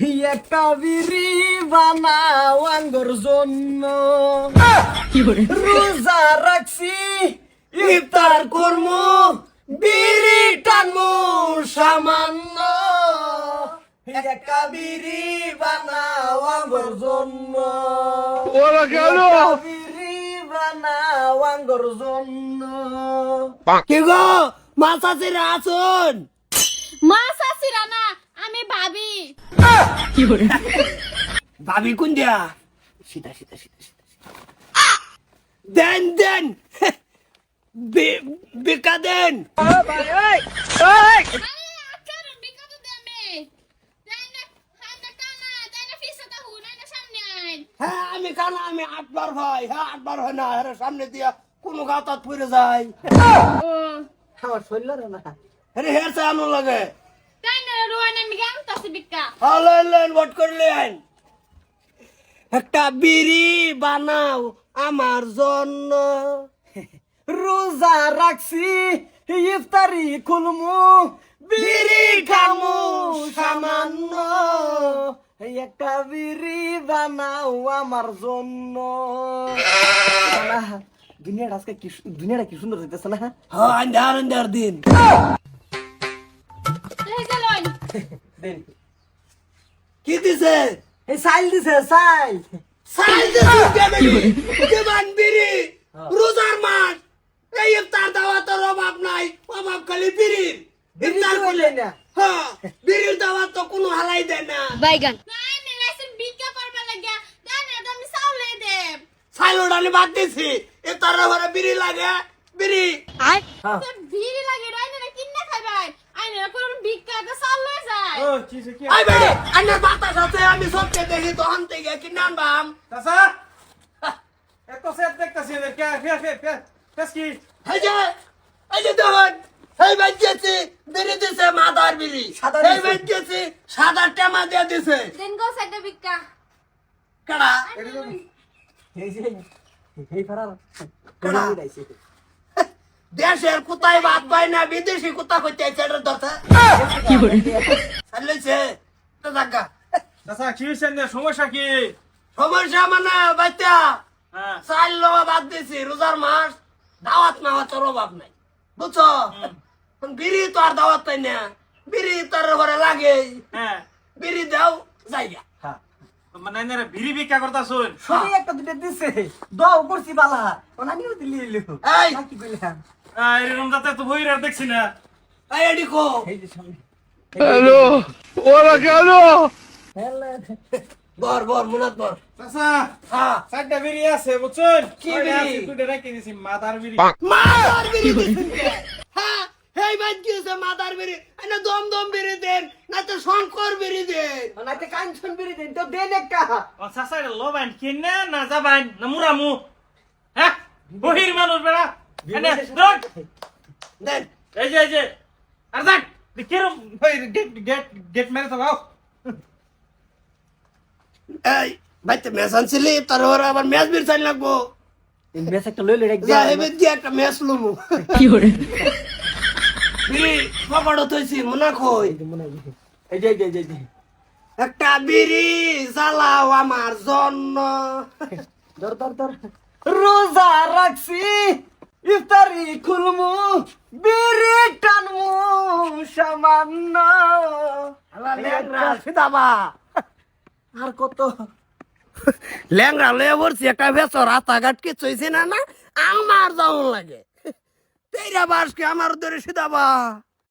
একটা বিড়ি বানাও আঙ্গর জন্য রোজা রাখছি ইফতার করমু বিড়ি টানমু সামান্য একটা বিড়ি বানাও আঙ্গর জন্য ওরা কেন একটা বিড়ি বানাও আঙ্গর জন্য কি গো মাছ আছে আসুন মা চাচিরা না ভাবি। ভাবি কোন দিয়া সীতা সীতা সীতা সীতা। দেন দেন। বেকা দেন। হ্যাঁ আমি কানা আমি আটবার ভাই। হ্যাঁ আটবার হয় না। হ্যাঁ সামনে দিয়া কোনো গাতাত পড়ে যায়। আমার শরীর না। আরে সে লাগে। ভোট একটা বিড়ি বানাও আমার জন্য। রোজা রাখছি ইফতারি খুলমু। বিড়ি খামু সামান্য। একটা বিড়ি বানাও আমার জন্য। দুনিয়াটা আজকে কি দুনিয়াটা কি সুন্দর হইতেছে না? হ্যাঁ দিন। কি দিছে? এই সাইল দিছে সাইল। সাল দিছে? দেবেনি দেবান বিড়ি রোজার মাস। এই ইফতার দাওয়াতের অভাব নাই অভাব খালি বিড়ির। ইফতার করলে না। হ্যাঁ বিড়ির দাওয়াত তো কোনো হালাই দেয় না। বাইগান। সাইলোডানি বাদ দিছি। ইফতার ঘরে বিড়ি লাগে বিড়ি। তো লাগে রাইনা না কিন্না খাইবাই। আইনা কোন আই বেড়ে আন্নার বাতাস আছে আমি সবকে দেখি তখন থেকে কি নাম বাম চাচা এত সেট দেখতেছি কে কে কে কে কেস কি এই যে এই যে দেখুন এই বাজ্যেছি বিড়ি দিছে মাদার বিড়ি সাদা এই। বাজ্যেছি সাদা টেমা দিয়ে দিছে দেন গো সাইডে বিক্কা কাড়া এই যে এই ফারার কেডা? দেশের কোথায় বাদ পায় না বিদেশি কোথা করতে সেটার দরকার চালিয়েছে তো জাগা। চাচা কি হইছে না সমস্যা কি? সমস্যা মানে বাচ্চা হ্যাঁ। চাল লওয়া বাদ দিছি রোজার মাস দাওয়াত মাওয়াতের অভাব নাই। বুঝছ? বিড়ি তো আর দাওয়াত পাই না। বিড়ি তার ঘরে লাগে। হ্যাঁ। বিড়ি দাও জায়গা। মানে না ভিড়ি ভিক্ষা করতা শুন শুনি একটা দুটো দিছে। দাও করছি বালা। ওনানিও দিলি এলো। এই। কি কইলাম? এরকম যাতে তো বই আর দেখছি না। এই এডি কো। এই যে সামনে। হ্যালো ওরা কেন? বর বর মুনাত বর। চাচা হ্যাঁ। চারটা বিড়ি আছে বুঝছেন? কি বিড়ি? দুটো রেখে দিছি মাথার বিড়ি। মাদার বিড়ি হ্যাঁ বাদ মাদার এনে দম দম বিড়ি দেন না তো শঙ্কর বিড়ি দেন। ওনাতে কাঞ্চন বিড়ি দেন তো দেন একটা। ও চাচা এটা লোবাইন কিনে না যাবাইন না মুরামু। হ্যাঁ বহির মানুষ বেড়া। এই যে এই যে। আর যাক কিরম গেট গেট গেট মেরে তো গাও এই বাইতে মেসান ছিলি তার ঘরে আবার ম্যাচ বির চাই লাগবো। এই একটা লইলে রেখ যা এবার দিয়ে একটা ম্যাচ লুমু। বিড়ি পকড় থইছি মনে কই? এই যে এই যে, এই যে। একটা বিড়ি জ্বালাও আমার জন্য। ধর ধর ধর। রোজা রাখছি। ইফতারি খুলমু বিড়ি টানমু সামান্য সিদাবা আর কত? ল্যাংরা লয়ে পড়ছি একটা বেচর রাস্তাঘাট কি চইছে না না আমার যাওন লাগে। তেইরা বাসকে আমার ধরে সিদাবা